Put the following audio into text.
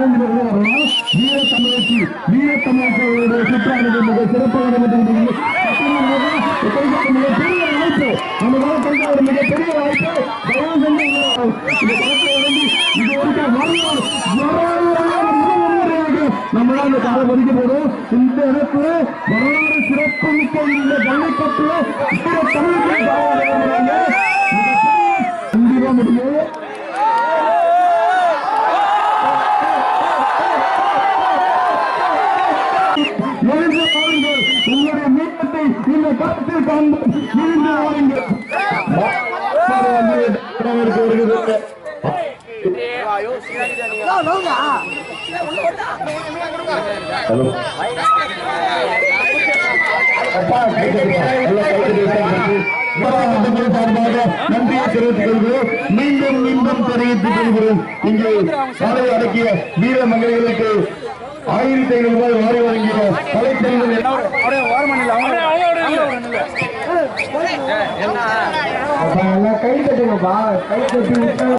திறந்து வருகிறார்கள் வீர தமிழச்சி வீர தமிழர்களுடைய சுற்றானது மிக சிறப்பாக நடைபெற்று மிகப்பெரிய வாய்ப்பு நம்ம நாட்டிற்கு ஒரு மிகப்பெரிய வாய்ப்பு தயவு செஞ்சு இந்த படத்தை வந்து இது வரைக்கும் வரலாறு நம்மளால் இந்த காலம் ஒதுக்கி போடும் இந்த இடத்துல வரலாறு சிறப்பு மிக்க இந்த ஜல்லிக்கட்டுல சொல்லி இந்த நல்லா கைத்தட்டி விட்டாங்க. சார்பாக நன்றியை தெரிவித்துக் கொள்கிறோம் மீண்டும் மீண்டும் தெரிவித்துக் கொள்கிறோம் இங்கே சாலை அடக்கிய வீர மகளிர்களுக்கு ஆயிரத்தி ஐநூறு ரூபாய் வாரி வழங்கினோம் கலைச்செல்வன் எல்லாம் கை தட்டுங்கப்பா. கை தட்டி